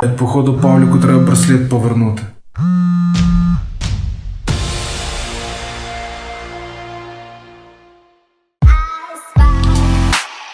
Походу, Павліку треба браслет повернути.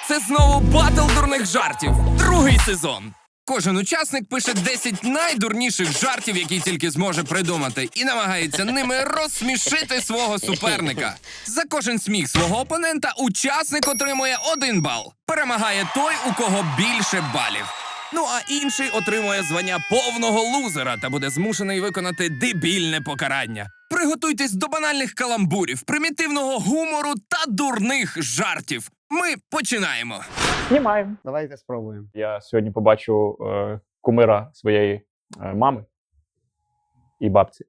Це знову батл дурних жартів. Другий сезон. Кожен учасник пише 10 найдурніших жартів, які тільки зможе придумати, і намагається ними розсмішити свого суперника. За кожен сміх свого опонента учасник отримує один бал. Перемагає той, у кого більше балів. Ну а інший отримує звання повного лузера та буде змушений виконати дебільне покарання. Приготуйтесь до банальних каламбурів, примітивного гумору та дурних жартів. Ми починаємо. Знімаємо. Давайте спробуємо. Я сьогодні побачу е, кумира своєї е, мами і бабці.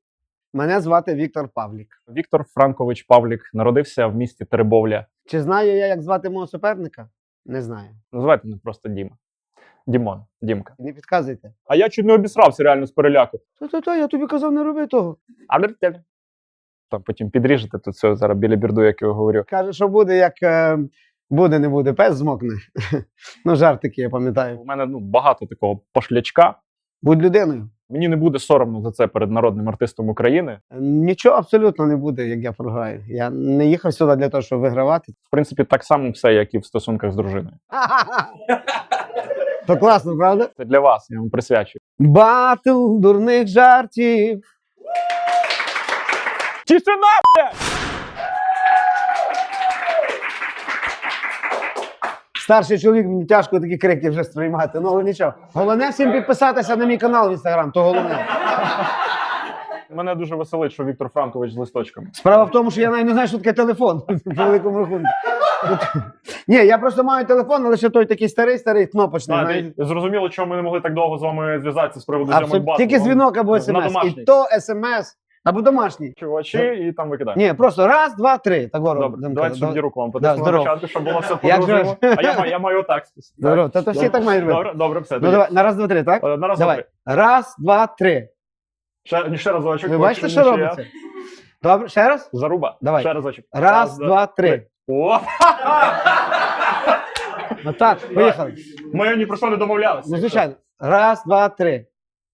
Мене звати Віктор Павлік. Віктор Франкович Павлік народився в місті Теребовля. Чи знаю я, як звати мого суперника? Не знаю. Називайте мене просто Діма. Дімон, Дімка. Не підказуйте. А я чуть не обісрався реально з переляку. То, та-то, я тобі казав, не роби того. Там потім підріжете тут все зараз біля бірду, як я говорю. Каже, що буде, як е, буде, не буде, пес змокне. ну, жартики, я пам'ятаю. У мене ну, багато такого пошлячка. Будь людиною. Мені не буде соромно за це перед народним артистом України. Нічого абсолютно не буде, як я програю. Я не їхав сюди для того, щоб вигравати. В принципі, так само все, як і в стосунках з дружиною. То класно, правда? Це для вас, я вам присвячую. Батл дурних жартів. Тишина! Старший чоловік, мені тяжко такі крики вже сприймати. Ну, але нічого. Головне всім підписатися на мій канал в інстаграм, то головне. Мене дуже веселить, що Віктор Франкович з листочками. Справа в тому, що я навіть не знаю, що таке телефон по великому рахунку. Ні, я просто маю телефон, але ще той такий старий, старий кнопочний. А, ти- зрозуміло, чому ми не могли так довго з вами зв'язатися з приводу Абсолютно. Тільки дзвінок або смс. І то смс, або домашній. Чувачі, і там викидаємо. Ні, просто раз, два, три. Так ворог. Добре, давайте щоб руку вам потисну на здорово. початку, щоб було все Як же по-дружньому. А я, маю- я маю отак. Здорово. Та то всі так мають робити. Добре, добре, все. Ну тоді. давай, на раз, два, три, так? Е, На раз, два, Давай. три. Раз, два, три. Ще, ні, ще разочок. Ви бачите, що нічия. робиться? Добре, ще раз? Заруба. Давай. Ще разочок. Раз, два, три. О! Отак, поїхали. Ми ні про що не домовлялися. Ну, звичайно. Раз, два, три.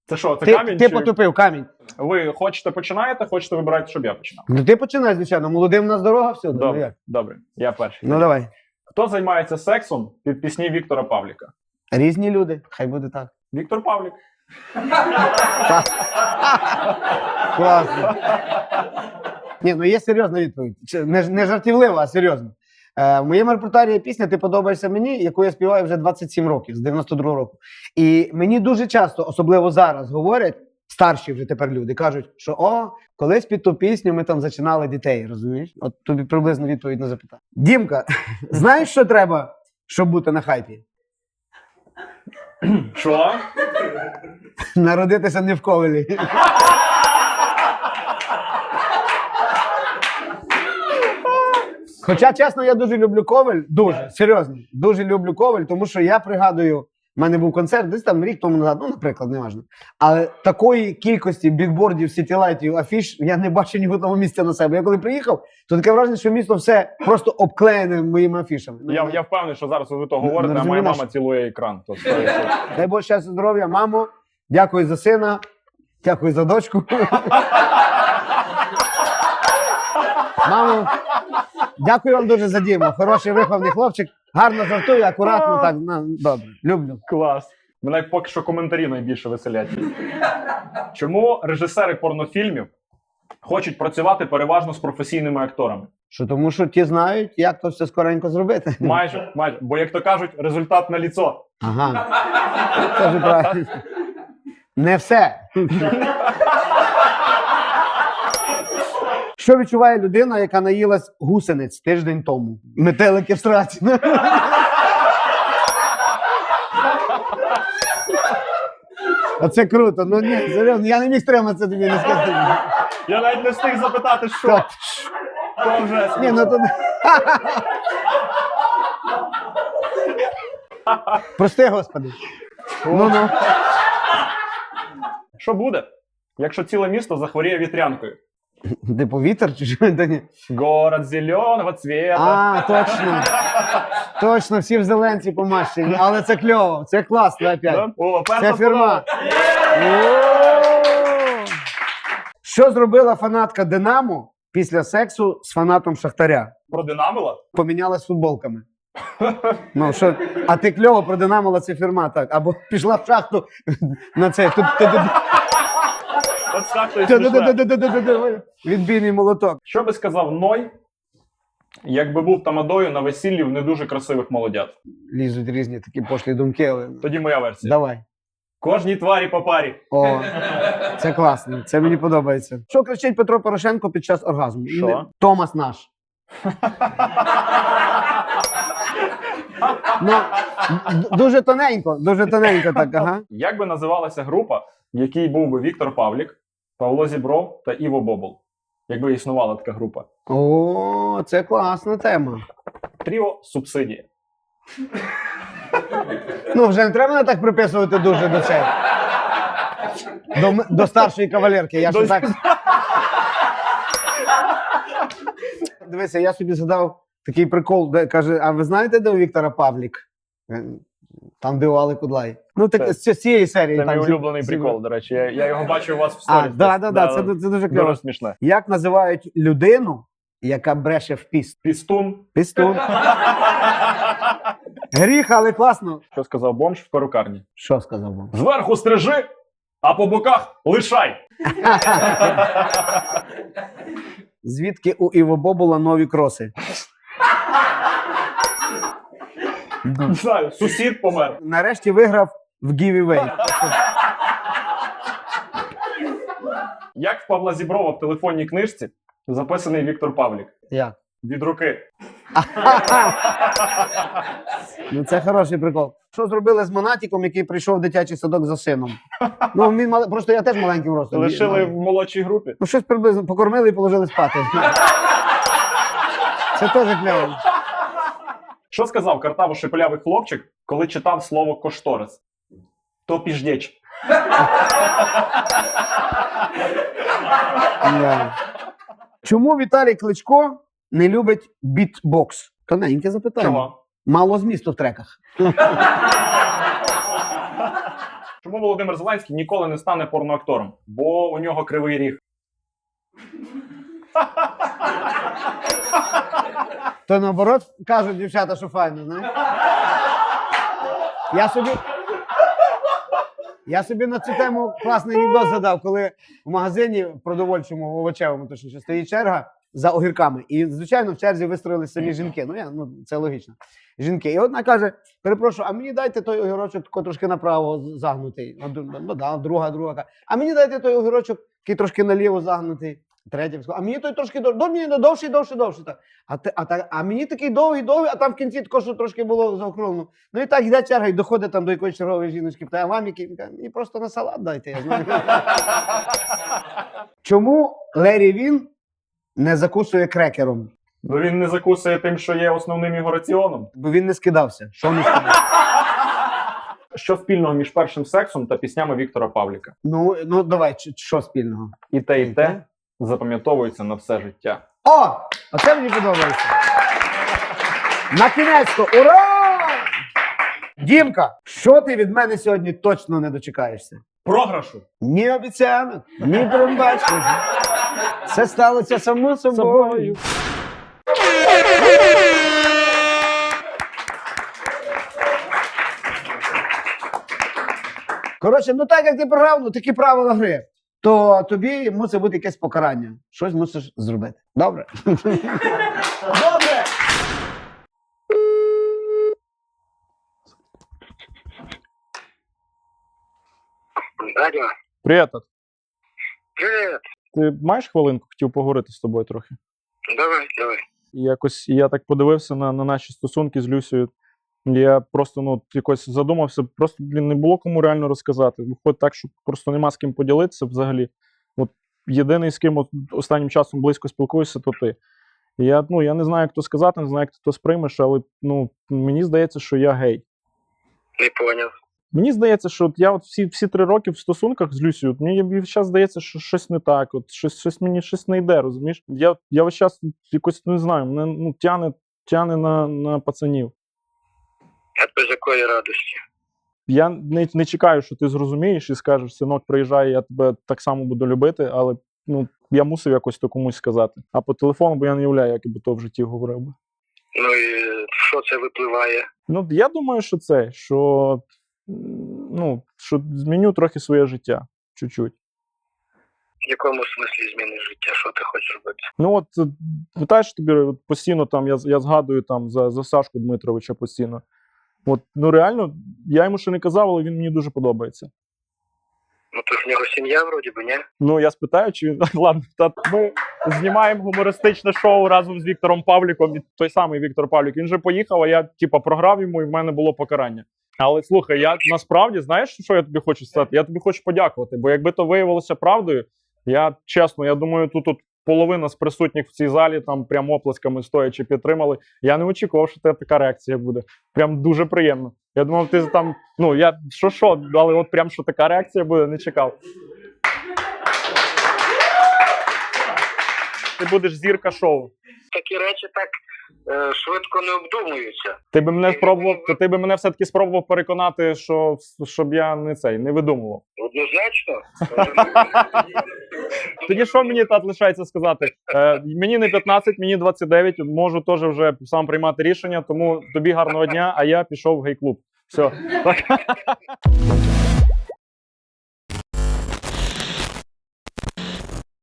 Це що, це Ти, камінь? ти чи... потупив камінь. Ви хочете починаєте, хочете вибирати, щоб я починав? Ну ти починай, звичайно. Молодим у нас дорога всюди. Ну, Добре, як? добре. Я перший. ну давай. Хто займається сексом під пісні Віктора Павліка? Різні люди, хай буде так. Віктор Павлік. Класно. Ні, ну є серйозна відповідь. Чи- Не, ж- не жартівлива, а серйозно. Е, в моєму репертуарі є пісня Ти подобаєшся мені, яку я співаю вже 27 років, з 92 року. І мені дуже часто, особливо зараз, говорять. Старші вже тепер люди кажуть, що о, колись під ту пісню ми там зачинали дітей, розумієш? От тобі приблизно відповідь на запитання. Дімка, знаєш, що треба, щоб бути на хайпі? Що? Народитися не в ковелі. Хоча, чесно, я дуже люблю ковель. Дуже серйозно. Дуже люблю ковель, тому що я пригадую, в мене був концерт десь там рік тому назад, ну, наприклад, неважно. Але такої кількості бікбордів, сітілайтів, афіш я не бачив ні в одному місця на себе. Я коли приїхав, то таке враження, що місто все просто обклеєне моїми афішами. Ну, Я, я впевнений, що зараз ви то говорите, не а моя мама цілує екран. То. Дай щастя, здоров'я, мамо. Дякую за сина. Дякую за дочку. Мамо, дякую вам дуже за Діму. Хороший виховний хлопчик. Гарно жартує, акуратно, так. Ну, добре, люблю. Клас. Мене поки що коментарі найбільше веселять. Чому режисери порнофільмів хочуть працювати переважно з професійними акторами? Що тому, що ті знають, як то все скоренько зробити. Майже, майже. Бо як то кажуть, результат на ліцо. Ага. Дуже правильно. Не все. Що відчуває людина, яка наїлась гусениць тиждень тому? Метелики в сраці. Оце круто. Ну ні, серйозно, я не міг стриматися тобі не сказати. Я навіть не встиг запитати, що. Так. То вже Ні, ну то... Прости, господи. Ну ну. Що буде, якщо ціле місто захворіє вітрянкою? Типу вітер чи що? Та ні. Город зеленого цвета. А, точно. Точно, всі в зеленці помащені, але це кльово, це класно опять. О, перша Це фірма. О! Що зробила фанатка Динамо після сексу з фанатом Шахтаря? Продинамила? Помінялась футболками. Ну, що, а ти кльово продинамила це фірма, так. Або пішла в шахту на цей. тут- тут- тут- Смішне. тут- Відбійний молоток. Що би сказав Ной, якби був тамадою на весіллі в не дуже красивих молодят? Лізуть різні такі пошлі думки, але. Тоді моя версія. Давай. Кожній тварі по парі. О, це класно, це мені подобається. Що кричить Петро Порошенко під час оргазму? Що? Не- Томас наш. ну, д- дуже тоненько, дуже тоненько так, ага. Як би називалася група, в якій був би Віктор Павлік, Павло Зібров та Іво Бобол? Якби існувала така група. О, це класна тема. Тріо субсидія. Ну, вже не треба мене так приписувати дуже до цього. До, м- до старшої кавалерки. Я ж До- так. Дивися, я собі задав такий прикол, де каже: а ви знаєте, де у Віктора Павлік? Е, Там, де у Али Кудлай. Ну, так Це- з цієї серії. Це там мій улюблений зі- прикол, до речі. Я, я його бачу у вас в А, сторіс. да, да, да, це, це дуже кльово. смішне. Як називають людину, яка бреше в піст? Пістун. Пістун. Гріх, але класно. Що сказав бомж в перукарні? Що сказав вам? Зверху стрижи, а по боках лишай. Звідки у Іво Бобула нові кроси? Не знаю, сусід помер. Нарешті виграв в giveaway. Як в Павла Зіброва в телефонній книжці записаний Віктор Павлік. Як? Від руки. Ну це хороший прикол. Що зробили з Монатіком, який прийшов в дитячий садок за сином? Ну він мал... просто я теж маленьким ростом. Лишили в молодшій групі. Ну щось приблизно покормили і положили спати. Це теж кльово. Що сказав картаво шепелявий хлопчик, коли читав слово кошторис? То. Да. Чому Віталій Кличко не любить бітбокс? Тоненьке запитання. Чого? Мало змісту в треках. Чому Володимир Зеленський ніколи не стане порноактором? Бо у нього кривий ріг. То наоборот кажуть дівчата, що файно, знаєш? Я собі. Я собі на цю тему класний анекдот задав, коли в магазині продовольчому овочевому точніше стоїть черга за огірками. І, звичайно, в черзі вистроїли самі жінки. Ну, я, ну це логічно. Жінки. І одна каже: перепрошую, а мені дайте той огірочок тако трошки направо загнутий. Ну, ну да, друга, друга каже, а мені дайте той огірочок, який трошки наліво загнутий. Третя а мені той трошки довший, до мені довший, довший, довший. Так. А, а, та, а мені такий довгий, довгий, а там в кінці також трошки було заокруглено. Ну і так йде черга, і доходить там до якоїсь чергової жіночки. Та а вам який? Мені просто на салат дайте, я знаю. Чому Лері Він не закусує крекером? Бо він не закусує тим, що є основним його раціоном. Бо він не скидався. Що не скидався? Що спільного між першим сексом та піснями Віктора Павліка? Ну, ну давай, що спільного? І те, і те запам'ятовується на все життя. О! Оце мені подобається. На кінець-то, ура! Дімка, що ти від мене сьогодні точно не дочекаєшся? Програшу! Ні обіцянок, ні промбачень. Все сталося само собою. Коротше, ну так як ти програв, ну такі правила гри. То тобі мусить бути якесь покарання. Щось мусиш зробити. Добре? Добре! Радіо. Привіт. Привіт. Ти маєш хвилинку? Хотів поговорити з тобою трохи. Давай, давай. Якось я так подивився на, на наші стосунки з Люсією. Я просто ну якось задумався, просто блін, не було кому реально розказати. Виходить так, що просто нема з ким поділитися взагалі. От єдиний, з ким от останнім часом близько спілкуюся, то ти. Я, ну, я не знаю, як то сказати, не знаю, як ти то сприймеш, але ну, мені здається, що я гей. Не поняв. Мені здається, що от я от всі, всі три роки в стосунках з Люсією, от мені зараз здається, що щось не так, от щось, щось мені щось не йде, розумієш? Я, я весь час якось не знаю, мене ну, тяне, тяне на, на пацанів. А то з якої радості? я не, не чекаю, що ти зрозумієш і скажеш, синок, приїжджай, я тебе так само буду любити, але ну, я мусив якось то комусь сказати. А по телефону, бо я не уявляю, як я би то в житті говорив би. Ну і що це випливає? Ну, я думаю, що це, що, ну, що зміню трохи своє життя. Чуть-чуть. В якому смислі зміни життя? Що ти хочеш робити? Ну, от е, питаєш тобі постійно там, я, я згадую там за, за Сашку Дмитровича постійно. От, ну реально, я йому ще не казав, але він мені дуже подобається. Ну то ж в нього сім'я вроді би, ні? Ну, я спитаю, чи він. Ладно, та ми знімаємо гумористичне шоу разом з Віктором Павліком. І той самий Віктор Павлік. Він же поїхав, а я, типа, програв йому, і в мене було покарання. Але слухай, я насправді знаєш, що я тобі хочу сказати? Я тобі хочу подякувати, бо якби то виявилося правдою, я чесно, я думаю, тут, тут половина з присутніх в цій залі там прям оплесками стоячи підтримали. Я не очікував, що це така реакція буде. Прям дуже приємно. Я думав, ти там, ну я що що, але от прям що така реакція буде, не чекав. Ти будеш зірка шоу. Такі речі так е, швидко не обдумуються. Ти би мене спробував, то ти би мене все-таки спробував переконати, що щоб я не цей не видумував. Однозначно. Тоді що мені тут лишається сказати? Е, мені не 15, мені 29, можу теж вже сам приймати рішення, тому тобі гарного дня, а я пішов в гей-клуб. Все.